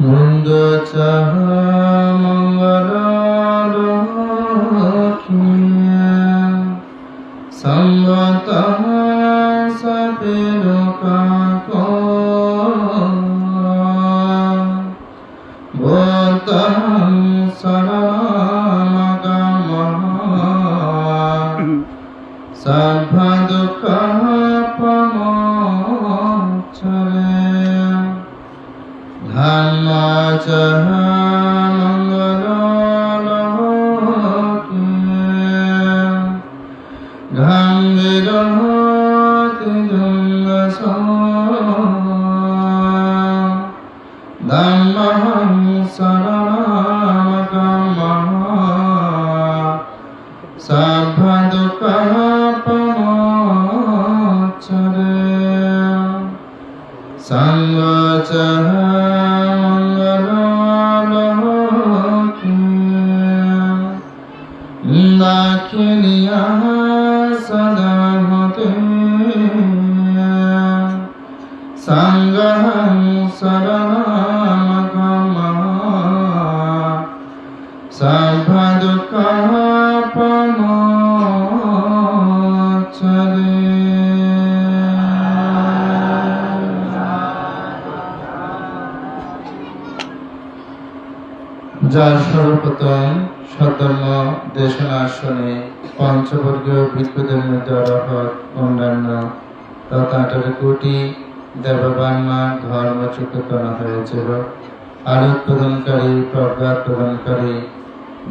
মুন্দ চাহ ভিক্ষুদের মধ্যে অরহত, অন্যান্য তথা আঠারো কোটি দেববান্মা ধর্মচ্যুত করা হয়েছিল। আলোক প্রদানকারী প্রজ্ঞা প্রদানকারী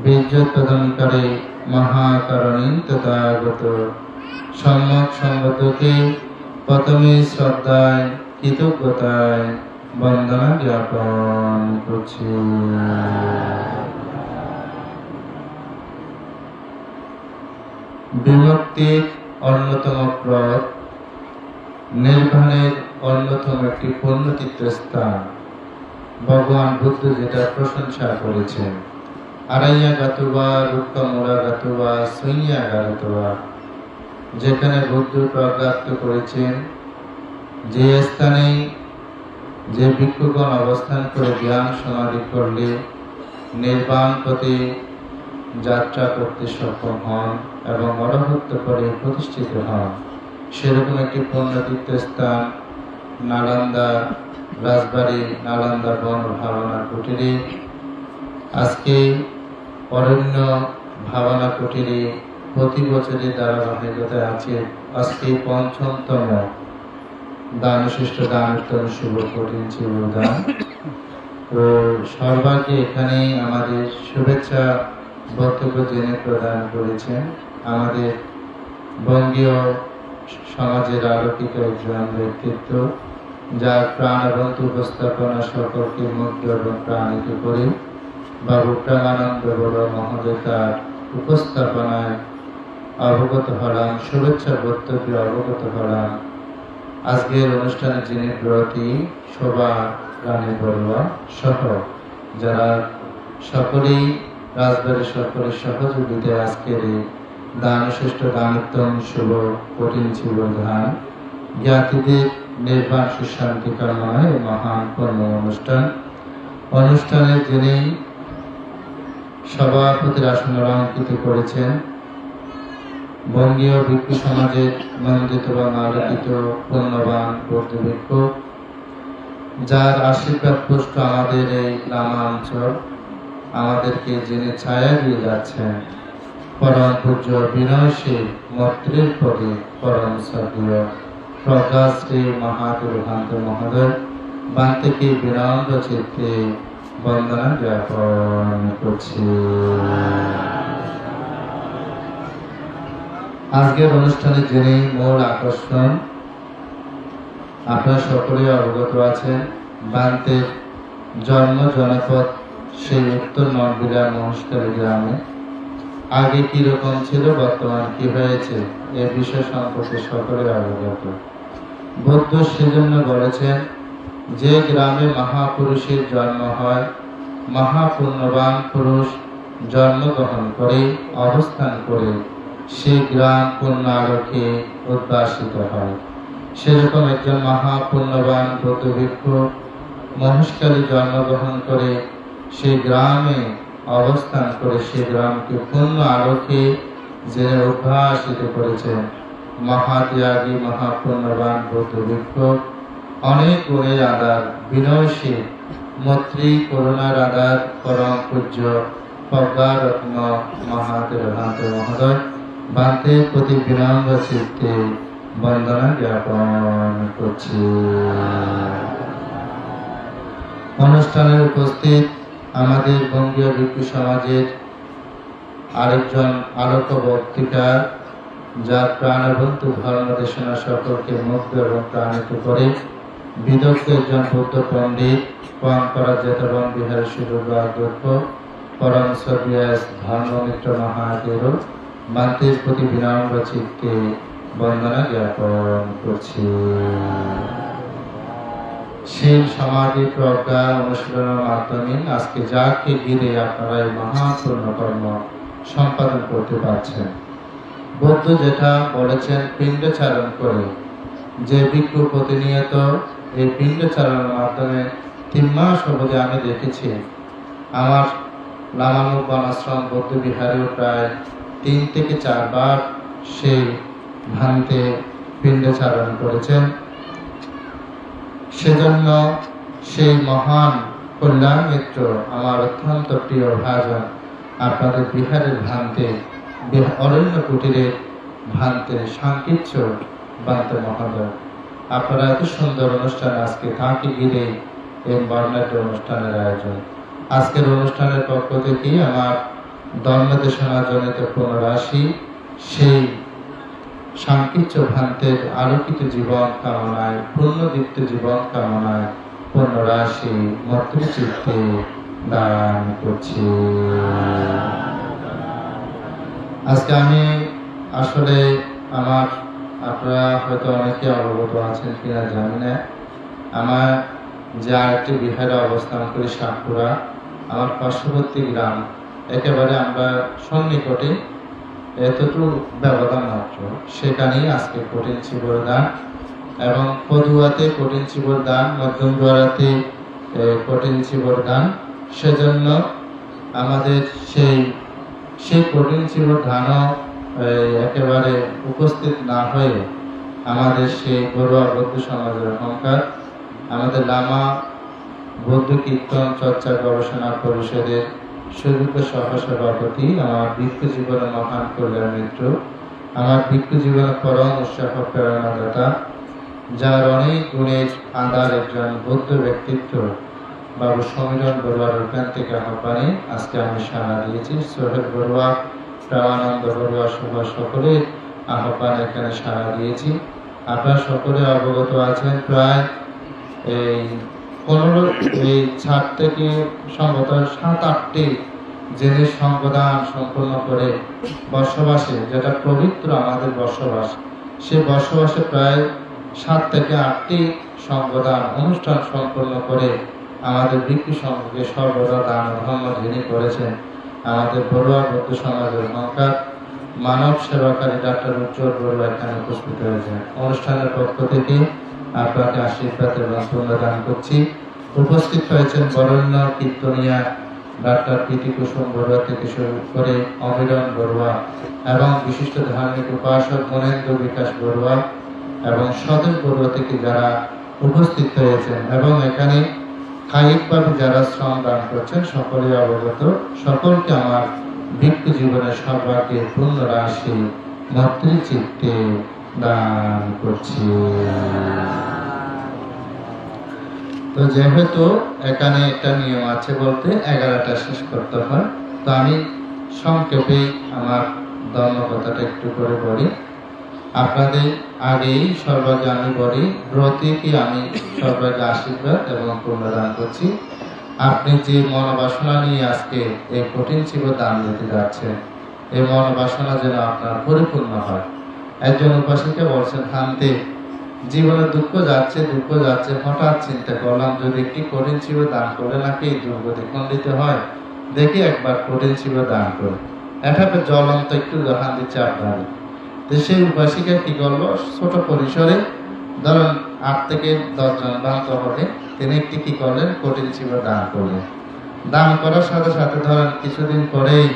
বীর্য প্রদানকারী মহাকারণী তথাগত সম্যক সঙ্গতকে প্রথমে শ্রদ্ধায়, কৃতজ্ঞতায় বন্দনা জ্ঞাপন করছি। বিমুক্তির অন্যতম পথ নির্বাণের অন্যতম একটি পূর্ণতীর্থ স্থান। ভগবান বুদ্ধ যেটা প্রশংসা করেছেন। আড়াইয়া গাতুবা, রুক্কা মোড়া গাতুবা সৈয়া গাতুবা, যেখানে বুদ্ধ প্রজ্ঞাপ্ত করেছেন যে স্থানে যে ভিক্ষুগণ অবস্থান করে জ্ঞান সমাধি করলে নির্বাণ পথে যাত্রা করতে সক্ষম হন এবং অরহত্ব করে প্রতিষ্ঠিত হন। সেরকম একটি পুণ্যতীর্থ স্থান, নালন্দা, রাজবাড়ি, নালন্দা বন ভাবনা কুটিরে। আজকে অরণ্য ভাবনা কুটিরে প্রতি বছরই ধারাবাহিকতা আছে আজকে পঞ্চমতম দান শ্রেষ্ঠ দান শুভ কঠিন ছিল দান তো সর্বাগ্রে এখানে আমাদের শুভেচ্ছা বক্তব্য জেনে প্রদান করেছেন। আমাদের বঙ্গীয় সমাজের আলোকিত একজন ব্যক্তিত্ব, যার প্রাণবন্ত উপস্থাপনা সকলকে মুগ্ধ এবং প্রাণিত করে, বাবু প্রেমানন্দ বড় মহোদয় তার উপস্থাপনায় অবগত হলাম, শুভেচ্ছা বক্তব্যে অবগত হলাম। আজকের অনুষ্ঠানে যিনি ব্রতী, শোভা রানী বড়ুয়া সহ যারা সকলেই রাজবাড়ির সকলের সহযোগিতায় আজকের এই দান শ্রেষ্ঠ দানোত্তম শুভ কঠিন ছিল ধান জ্ঞাতিদের নির্বাণ সুশান্তি কামনায় মহান কর্ম অনুষ্ঠান। অনুষ্ঠানে যিনি সভাপতির আসন অলঙ্কৃত করেছেন, বঙ্গীয় ভিক্ষু সমাজের নন্দিত এবং আলোকিত পূর্ণবান কর্তৃপক্ষ যার আশীর্বাদ পুষ্ট আমাদের এই গ্রামাঞ্চল আমাদেরকে যিনি ছায়া দিয়ে যাচ্ছেন। পরম পূজ্য বিনয়শীল মৈত্রীর পদে পরম সদীয় প্রকাশ্রী মহাপুরভান্ত মহোদয়, বান্তিকে বিনম্র চিত্তে বন্দনা জ্ঞাপন করছি। আজকের অনুষ্ঠানে যিনি মূল আকর্ষণ, আপনারা সকলে অবগত আছেন, বান্তের জন্ম জনপদ সেই উত্তর নরবিরা মহস্কারী গ্রামে। আগে রকম ছিল, বর্তমান কি হয়েছে, এ বিষয় সম্পর্কে সকলে অবগত। বুদ্ধ সেজন্য বলেছেন, যে গ্রামে মহাপুরুষের জন্ম হয়, মহাপুণ্যবান পুরুষ জন্মগ্রহণ করে, অবস্থান করে সেই গ্রাম পূর্ণ আলোকে উদ্ভাসিত হয়। সেরকম একজন মহাপুণ্যবান বৌদ্ধ ভিক্ষু মহেশকালী জন্মগ্রহণ করে সেই গ্রামে অবস্থান করে সেই গ্রামকে পূর্ণ আলোকে যে উদ্ভাসিত করেছেন মহাত্যাগী, মহাপুণ্যবান বৌদ্ধ ভিক্ষুক অনেক গুণের আধার বিনয়শীল মৈত্রী করুণার আধার পরম পূজ্য প্রজ্ঞারত্ন ভান্ত মহোদয়। ভান্তের প্রতি বিনম্র চিত্তে বন্দনা জ্ঞাপন করছি। অনুষ্ঠানের উপস্থিত আমাদের বঙ্গীয় ভিক্ষু সমাজের আরেকজন আলোক বক্তৃতা যার প্রাণবন্ত ধর্ম দেশনা সকলকে মুগ্ধ এবং প্রাণিত করে বিদগ্ধ একজন বৌদ্ধ পণ্ডিত পরম্পরা জেতবন বিহার সুযোগ অধ্যক্ষ পরম সবিয়াস ধর্মমিত্র মহাদেব মান্তের প্রতি বিনম্র চিত্তে বন্দনা জ্ঞাপন করছি। শীল সমাধি প্রজ্ঞা অনুশীলনের মাধ্যমে আজকে যাকে ঘিরে আপনারা এই মহাপূর্ণ কর্ম সম্পাদন করতে পারছেন। বৌদ্ধ যেটা বলেছেন, পিণ্ডচারণ করে। যে ভিক্ষু প্রতিনিয়ত এই পিণ্ডচারণের মাধ্যমে তিন মাস অবধি আমি দেখেছি, আমার লামানুক বনাশ্রম বৌদ্ধ বিহারেও প্রায় তিন থেকে চারবার সেই ভান্তে পিণ্ডচারণ করেছেন। সেজন্য সেই মহান কল্যাণ মিত্র, আমার অত্যন্ত প্রিয় ভাজন, আপনাদের বিহারের ভ্রান্তে অরণ্য কুটিরের ভ্রান্তে সাংকিচ্ছ বান্ত মহোদয় আপনারা এত সুন্দর অনুষ্ঠান আজকে তাঁকে ঘিরে এই বর্ণাঢ্য অনুষ্ঠানের আয়োজন? আজকের অনুষ্ঠানের পক্ষ থেকে আমার ধর্মদেশনা জনিত পুনরাশি, সেই সাংকিচ্য ভ্রান্তের আলোকিত জীবন কামনায় পূর্ণদীপ্ত জীবন কামনায় পুনরাশি মতৃচিত্তে দান করছি। আজকে আমি আসলে আমার, আপনারা হয়তো অনেকে অবগত আছেন কিনা জানি না। আমার যে আরেকটি বিহারে অবস্থান করি সাতপুরা, আমার পার্শ্ববর্তী গ্রাম। একেবারে আমরা সন্নিকটে এতটুকু ব্যবধান মাত্র। সেখানেই আজকে কঠিন শিবর দান এবং পদুয়াতে কঠিন শিবর দান মধ্যম দোয়ারাতে এ, কঠিন শিবর দান। সেজন্য আমাদের সেই সেই কঠিন শিবর ধানও এ, একেবারে উপস্থিত না হয়ে আমাদের সেই ঘরোয়া বৌদ্ধ সমাজের অহংকার আমাদের লামা বৌদ্ধ কীর্তন চর্চা গবেষণা পরিষদের সুযোগ্য সহসভাপতি আমার ভিক্ষু জীবনের মহান কল্যাণ মিত্র, আমার ভিক্ষু জীবনের পরম উৎসাহ প্রেরণাদাতা যার অনেক গুণের আদার একজন বৌদ্ধ ব্যক্তিত্ব, বাবু সমীরণ বড়ুয়ার থেকে আহ্বানে আজকে আমি সাড়া দিয়েছি। সোহেল বড়ুয়া প্রেমানন্দ বড়ুয়া সুভাষ সকলের আহ্বানে এখানে সাড়া দিয়েছি। আপনারা সকলে অবগত আছেন প্রায় এই পনেরো এই ছাদ থেকে সম্ভবত সাত, আটটি জিনিস সম্প্রদান সম্পন্ন করে বসবাসে, যেটা পবিত্র আমাদের বসবাস, সে বসবাসে প্রায় সাত থেকে আটটি সম্প্রদান অনুষ্ঠান সম্পন্ন করে আমাদের ভিক্ষু সঙ্গে সর্বদা দান ধর্ম যিনি করেছেন আমাদের বড়ুয়া বৌদ্ধ সমাজের মহাকার মানব সেবাকারী ডাক্তার উজ্জ্বল বড়ুয়া এখানে উপস্থিত হয়েছেন। অনুষ্ঠানের পক্ষ থেকে আপনাকে আশীর্বাদ এবং পুণ্যদান করছি। উপস্থিত হয়েছেন বরণ্য কীর্তনিয়া ডাক্তার প্রীতি কুসুম বড়ুয়া থেকে শুরু করে অমিরন বড়ুয়া এবং বিশিষ্ট ধার্মিক উপাসক মনেন্দ্র বিকাশ বড়ুয়া এবং সদর বড়ুয়া থেকে যারা উপস্থিত হয়েছেন এবং এখানে কায়িকভাবে যারা শ্রম দান করছেন সকলে অবগত। সকলকে আমার ভিক্ষু জীবনের সর্বাগ্যে পূর্ণ রাশি মাতৃচিত্তে দান করছি। তো যেহেতু এখানে একটা নিয়ম আছে বলতে, এগারোটা শেষ করতে হয়। তো আমি সংক্ষেপে আমার ধর্ম কথাটা একটু করে বলি আপনাদের আগেই সর্বাগে আমি বলি ব্রতীকে আমি সর্বাগে আশীর্বাদ এবং পুণ্যদান করছি? আপনি যে মনোবাসনা নিয়ে আজকে এই কঠিন শিব দান দিতে যাচ্ছেন, এই মনোবাসনা যেন আপনার পরিপূর্ণ হয়। একজন উপাসীকে বলছেন শান্তি জীবনে দুঃখ যাচ্ছে দুঃখ যাচ্ছে, হঠাৎ চিন্তা করলাম, যদি একটি কঠিন শিব দান করে নাকি দুর্গতি খণ্ডিত হয়? দেখি একবার কঠিন শিব দান করে এটা জ্বলন্ত একটু দেখান দিচ্ছে আপনার সেই উপাসিকা কি করল? ছোট পরিসরে ধরুন আট থেকে দশজন ভ্রান্ত হবে, তিনি একটি কি করলেন? কঠিন ছিল দান করলেন। দান করার সাথে সাথে ধরেন কিছুদিন পরেই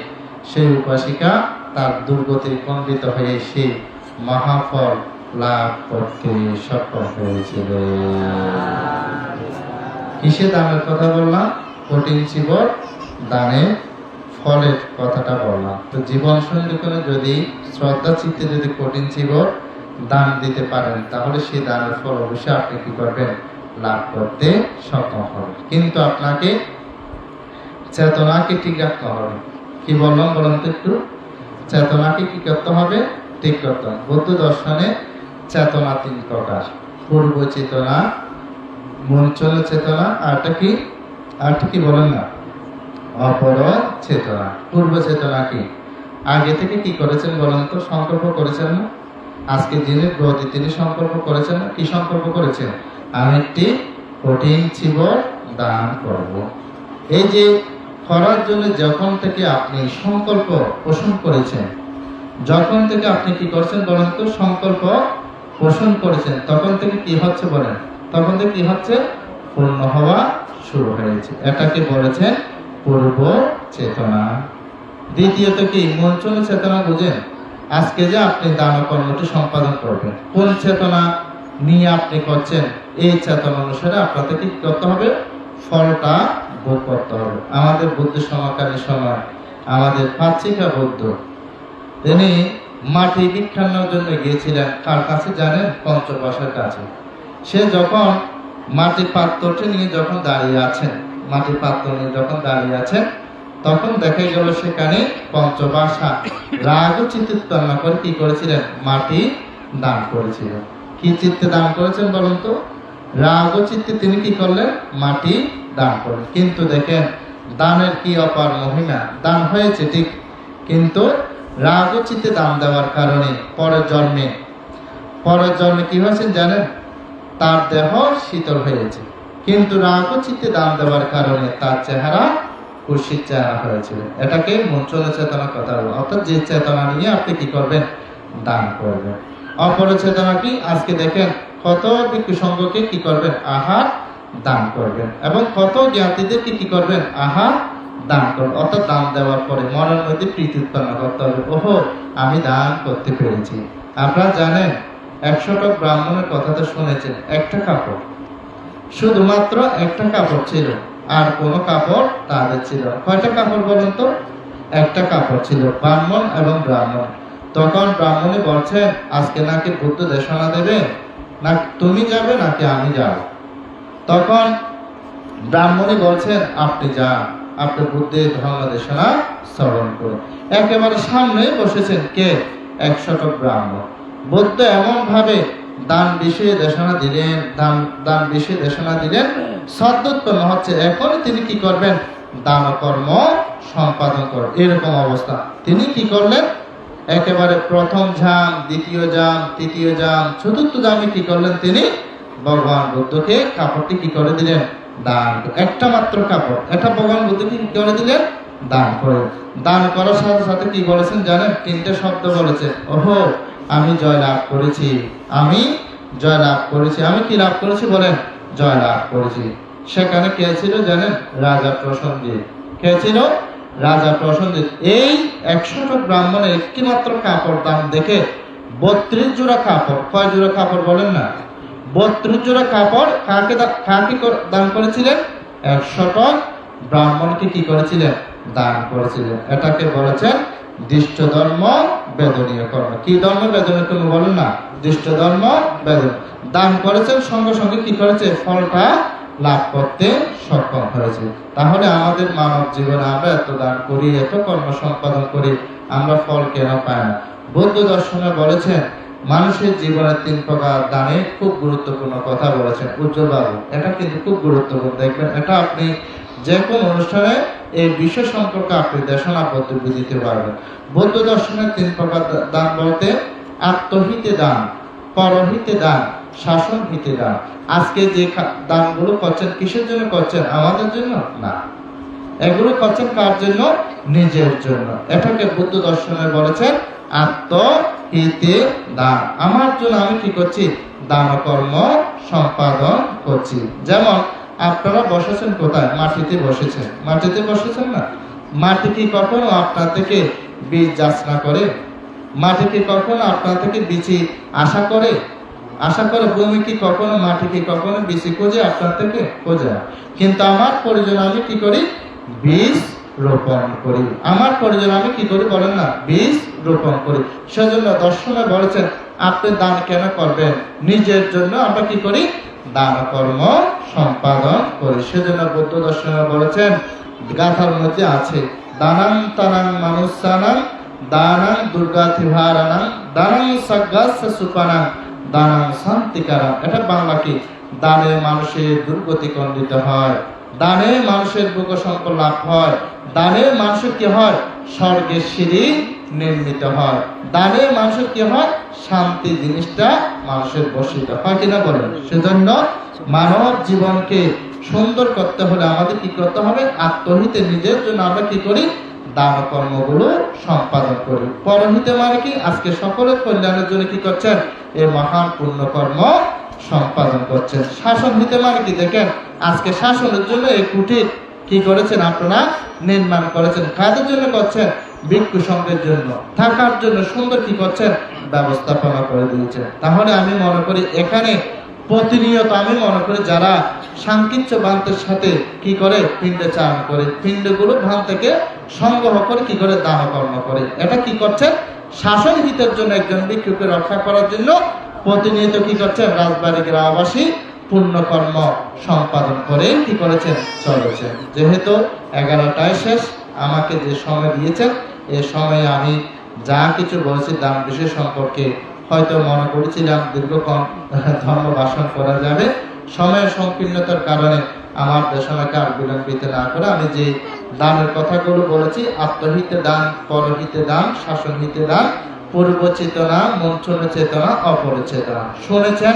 সেই উপাসিকা তার দুর্গতির খণ্ডিত হয়ে সেই মহাফল লাভ করতে সক্ষম হয়েছিল। কিসে দানের কথা বললাম? কঠিন জীবন দানের ফলের কথাটা বললাম। তো জীবন করে যদি শ্রদ্ধা চিত্তে যদি কঠিন জীবন দান দিতে পারেন, তাহলে সেই দানের ফল অবশ্যই আপনি কি করবেন? লাভ করতে সক্ষম হবে কিন্তু আপনাকে চেতনাকে ঠিক রাখতে হবে। কি বললাম বলুন তো একটু? চেতনাকে কি করতে হবে? ঠিক করতে হবে। বৌদ্ধ দর্শনে চেতনা তিন প্রকার পূর্ব চেতনা মঞ্চল চেতনা আরটা কি? আরটা কি বলেন না? অপর চেতনা। পূর্ব চেতনা কি? আগে থেকে কি করেছেন বলেন তো? সংকল্প করেছেন না? আজকে যিনি ব্রতী তিনি সংকল্প করেছেন না? কি সংকল্প করেছেন? আমি একটি কঠিন জীবন দান করব। এই যে করার জন্য যখন থেকে আপনি সংকল্প পোষণ করেছেন, যখন থেকে আপনি কি করছেন বলেন তো? সংকল্প পোষণ করেছেন। তখন থেকে কি হচ্ছে বলেন? তখন থেকে কি হচ্ছে? পূর্ণ হওয়া শুরু হয়েছে। এটাকে বলেছেন পূর্ব চেতনা। দ্বিতীয়ত কি মঞ্চল চেতনা বুঝেন? আজকে যে আপনি দান কর্মটি সম্পাদন করবেন, কোন চেতনা নিয়ে আপনি করছেন, এই চেতনা অনুসারে আপনাকে কি করতে হবে? ফলটা ভোগ করতে হবে। আমাদের বুদ্ধ সমাকারী সময়, আমাদের পাচ্ছিকা বুদ্ধ, তিনি মাটি বিখ্যানোর জন্য গিয়েছিলেন। কার কাছে জানেন? পঞ্চবাসের কাছে। সে যখন মাটির পাত্রটি নিয়ে যখন দাঁড়িয়ে আছেন, মাটির পাত্র নিয়ে যখন দাঁড়িয়ে আছেন, তখন দেখা গেল সেখানে পঞ্চবাসা রাগ ও চিত্ত উৎপন্ন করে কি করেছিলেন? মাটি দান করেছিলেন। কি চিত্তে দান করেছেন বলুন তো? রাগ চিত্তে তিনি কি করলেন? মাটি দান করলেন। কিন্তু দেখেন, দানের কি অপার মহিমা? দান হয়েছে ঠিক, কিন্তু রাগ চিত্তে দান দেওয়ার কারণে পরের জন্মে পরের জন্মে কি হয়েছে জানেন? তার দেহ শীতল হয়েছে কিন্তু রাগ চিত্তে দান দেওয়ার কারণে তার চেহারা খুশির চেহারা হয়েছিল। এটাকে মঞ্চল চেতনার কথা বলা। অর্থাৎ যে চেতনা নিয়ে আপনি কি করবেন? দান করবেন। অপর চেতনা কি? আজকে দেখেন কত ভিক্ষু সংঘকে কি করবেন? আহার দান করবেন। এবং কত জ্ঞাতিদেরকে কি করবেন? আহার দান করবেন অর্থাৎ দান দেওয়ার পরে মনের মধ্যে প্রীতি উৎপন্ন করতে হবে। ওহো, আমি দান করতে পেরেছি। আপনারা জানেন একশোটা ব্রাহ্মণের কথা তো শুনেছেন, একটা কাপড়। শুধুমাত্র একটা কাপড় ছিল, আর কোনো কাপড় তাদের ছিল। কয়টা কাপড় বলুন তো? একটা কাপড় ছিল, ব্রাহ্মণ এবং ব্রাহ্মণ। তখন ব্রাহ্মণে বলছেন, আজকে নাকি বুদ্ধ দেশনা দেবে? না, তুমি যাবে নাকি আমি যাব? তখন ব্রাহ্মণী বলছেন, আপনি যান। আপনি বুদ্ধের ধর্ম দেশনা শ্রবণ করুন। একেবারে সামনে বসেছেন কে? একশত ব্রাহ্মণ বুদ্ধ এমন ভাবে দান বিষয়ে দেশনা দিলেন, দান দান বিষয়ে দেশনা দিলেন, সদ্যোৎপন্ন হচ্ছে। এখন তিনি কি করবেন? দান কর্ম সম্পাদন করবেন এরকম অবস্থা। তিনি কি করলেন? একেবারে প্রথম জাম দ্বিতীয় জাম তৃতীয় জাম চতুর্থ জামে কি করলেন তিনি? ভগবান বুদ্ধকে কাপড়টি কি করে দিলেন? দান একটা মাত্র কাপড় এটা ভগবান বুদ্ধকে করে দিলেন দান করে। দান করার সাথে সাথে কি বলেছেন জানেন? তিনটে শব্দ বলেছে, ওহো, আমি জয় লাভ করেছি, আমি জয় লাভ করেছি। আমি কি লাভ করেছি বলেন? জয় লাভ করেছি। সেখানে কে ছিল জানেন? রাজা প্রসঞ্জিৎ কে ছিল? রাজা প্রসঞ্জিৎ এই একশোটা ব্রাহ্মণের একটি মাত্র কাপড় দাম দেখে বত্রিশ জোড়া কাপড়, কয় জোড়া কাপড় বলেন না? বত্রিশ জোড়া কাপড় কাকে কাকে দান করেছিলেন? একশোটা ব্রাহ্মণকে কি করেছিলেন? দান করেছিলেন। এটাকে বলেছেন দৃষ্ট ধর্ম বেদনীয় কর্ম কি ধর্ম বেদনীয় কর্ম বলেন না? দৃষ্ট ধর্ম বেদন দান করেছেন, সঙ্গে সঙ্গে কি করেছে? ফলটা লাভ করতে সক্ষম হয়েছে। তাহলে আমাদের মানব জীবনে আমরা এত দান করি, এত কর্ম সম্পাদন করি, আমরা ফল কেন পাই না? বৌদ্ধ দর্শনে বলেছেন মানুষের জীবনের তিন প্রকার দানে খুব গুরুত্বপূর্ণ কথা বলেছেন উজ্জ্বল বাবু। এটা কিন্তু খুব গুরুত্বপূর্ণ। দেখবেন, এটা আপনি যে কোনো অনুষ্ঠানে এই বিষয় সম্পর্কে আপনি দেশনা বক্তব্য দিতে পারবেন। বৌদ্ধ দর্শনের তিন প্রকার দান বলতে আত্মহিতে দান, পরহিতে দান শাসন হিতে দান। আজকে যে দানগুলো করছেন, কিসের জন্য করছেন? আমাদের জন্য? না। এগুলো করছেন কার জন্য? নিজের জন্য। এটাকে বুদ্ধ দর্শনে বলেছেন আত্মহিতে দান। আমার জন্য আমি কি করছি? দান কর্ম সম্পাদন করছি। যেমন, আপনারা বসেছেন কোথায়? মাটিতে বসেছেন। মাটিতে বসেছেন না? মাটি কি কখনো আপনার থেকে বীজ যাচনা করে? মাটি কি কখনো আপনার থেকে বিচি আশা করে? আশা করে ভূমি কি কখনো, মাটি কি কখনো বিচি খোঁজে আপনার থেকে? খোঁজে। কিন্তু আমার প্রয়োজন আমি কি করি? বীজ রোপণ করি। আমার প্রয়োজন আমি কি করি বলেন না? বীজ রোপণ করি। সেজন্য দর্শনে বলেছেন, আপনি দান কেন করবেন? নিজের জন্য আমরা কি করি? দান কর্ম সম্পাদন করি। সেজন্য বুদ্ধ দর্শনে বলেছেন গাথার মধ্যে আছে, দানাং তানাং মানুষানাং, দানাং দুর্গাতিভারানাং দানাং সাগ্গাস সুপানাং, দানাং শান্তিকারাং। এটা বাংলা কি? দানে মানুষের দুর্গতি খণ্ডিত হয়। দানে মানুষের বুক সম্পদ লাভ হয়। দানে মানুষের কি হয়? স্বর্গের সিঁড়ি নির্মিত হয়। দানের মানুষের কি হয়? শান্তি জিনিসটা মানুষের বসিত হয় কিনা বলেন। সেজন্য মানব জীবনকে সুন্দর করতে হলে আমাদের কি করতে হবে? আত্মহিতে নিজের জন্য আমরা কি করি? দান কর্মগুলো সম্পাদন করি। পরহিতে মানে কি? আজকে সকলের কল্যাণের জন্য কি করছেন? এই মহান পূর্ণ কর্ম সম্পাদন করছেন। শাসন হিতে মানে কি দেখেন? আজকে শাসনের জন্য এই কুটির কি করেছেন আপনারা? নির্মাণ করেছেন। কাদের জন্য করছেন? ভিক্ষু সংঘের জন্য। থাকার জন্য সুন্দর কি করছেন? ব্যবস্থাপনা করে দিয়েছেন। তাহলে আমি মনে করি এখানে প্রতিনিয়ত আমি মনে করি যারা সাংকিচ্য বান্তের সাথে কি করে পিণ্ডে চান করে, পিণ্ডগুলো ভান থেকে সংগ্রহ করে কি করে দান কর্ম করে। এটা কি করছেন? শাসন হিতের জন্য একজন ভিক্ষুকে রক্ষা করার জন্য প্রতিনিয়ত কি করছেন? রাজবাড়ি গ্রামবাসী পুণ্যকর্ম সম্পাদন করে কি করেছেন? চলেছেন। যেহেতু এগারোটায় শেষ, আমাকে যে সময় দিয়েছেন, এ সময়ে আমি যা কিছু বলেছি দাম বিশেষ সম্পর্কে হয়তো মনে করেছিলাম, দীর্ঘক্ষণ ধর্ম ভাষণ করা যাবে। সময়ের সংকীর্ণতার কারণে আমার দেশনাকে আর বিলম্বিত না করে আমি যে দানের কথাগুলো বলেছি, আত্মহিতে দান, পরহিতে দান শাসন হিতে দান পূর্ব চেতনা মন্থন চেতনা অপর চেতনা শুনেছেন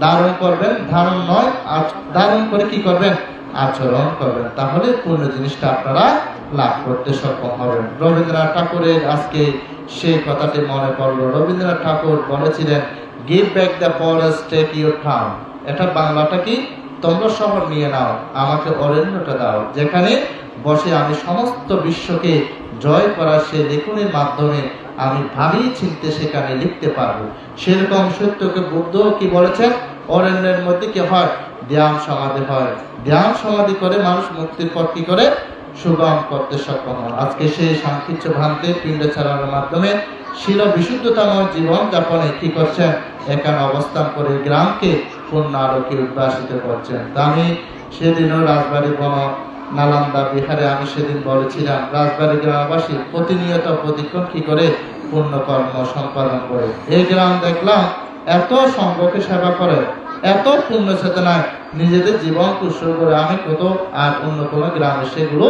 ধারণ করবেন, ধারণ নয়, আর ধারণ করে কি করবেন? আচরণ করবেন। তাহলে পূর্ণ জিনিসটা আপনারা লাভ করতে সক্ষম হবেন। রবীন্দ্রনাথ ঠাকুরের আজকে সেই কথাটি মনে পড়ল। রবীন্দ্রনাথ ঠাকুর বলেছিলেন give back the forest take your town এটা বাংলাটা কি? তোমরা শহর নিয়ে নাও, আমাকে অরণ্যটা দাও। যেখানে বসে আমি সমস্ত বিশ্বকে জয় করার সে লেখনের মাধ্যমে আমি ভাবি চিনতে সেখানে লিখতে পারব। সেরকম সত্যকে বুদ্ধ কি বলেছেন? অরণ্যের মধ্যে কি হয়? ধ্যান সমাধি হয়। ধ্যান সমাধি করে মানুষ মুক্তির পর কি করে? সুগম করতে সক্ষম হয়। আজকে সেই সাংখিচ্য ভ্রান্তির পিণ্ড ছাড়ানোর মাধ্যমে শিল বিশুদ্ধতম জীবন যাপনে কি করছেন? এখানে অবস্থান করে গ্রামকে পূর্ণ আলোকে উদ্ভাসিত করছেন। তা আমি সেদিনও রাজবাড়ি বন নালন্দা বিহারে আমি সেদিন বলেছিলাম রাজবাড়ি গ্রামবাসী প্রতিনিয়ত প্রতিক্ষণ কি করে পূর্ণ কর্ম সম্পাদন করে। এই গ্রাম দেখলাম, এত সংঘকে সেবা করে, এত পূর্ণ চেতনায় নিজেদের জীবন উৎসর্গ করে আমি কত আর অন্য কোনো গ্রামে সেগুলো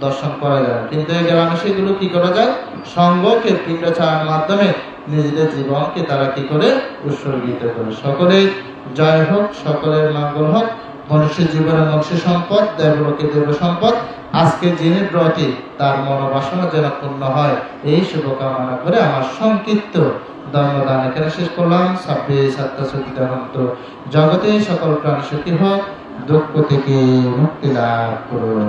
দর্শন করা যায় কিন্তু এই গ্রামে সেগুলো কি করা যায়? সঙ্গকে পিণ্ড ছাড়ার মাধ্যমে নিজেদের জীবনকে তারা কি করে? উৎসর্গিত করে। সকলে জয় হোক, সকলের মঙ্গল হোক। মনুষ্যের জীবনের মনুষ্য সম্পদ, দেবলোকে দেব সম্পদ আজকে যিনি ব্রতী, তার মনোবাসনা যেন পূর্ণ হয়, এই শুভকামনা করে আমার সংক্ষিপ্ত ধর্মদান এখানে শেষ করলাম? ছাব্বিশ হন্ত জগতে সকল প্রাণ সুখী হোক, দুঃখ থেকে মুক্তি লাভ করুন।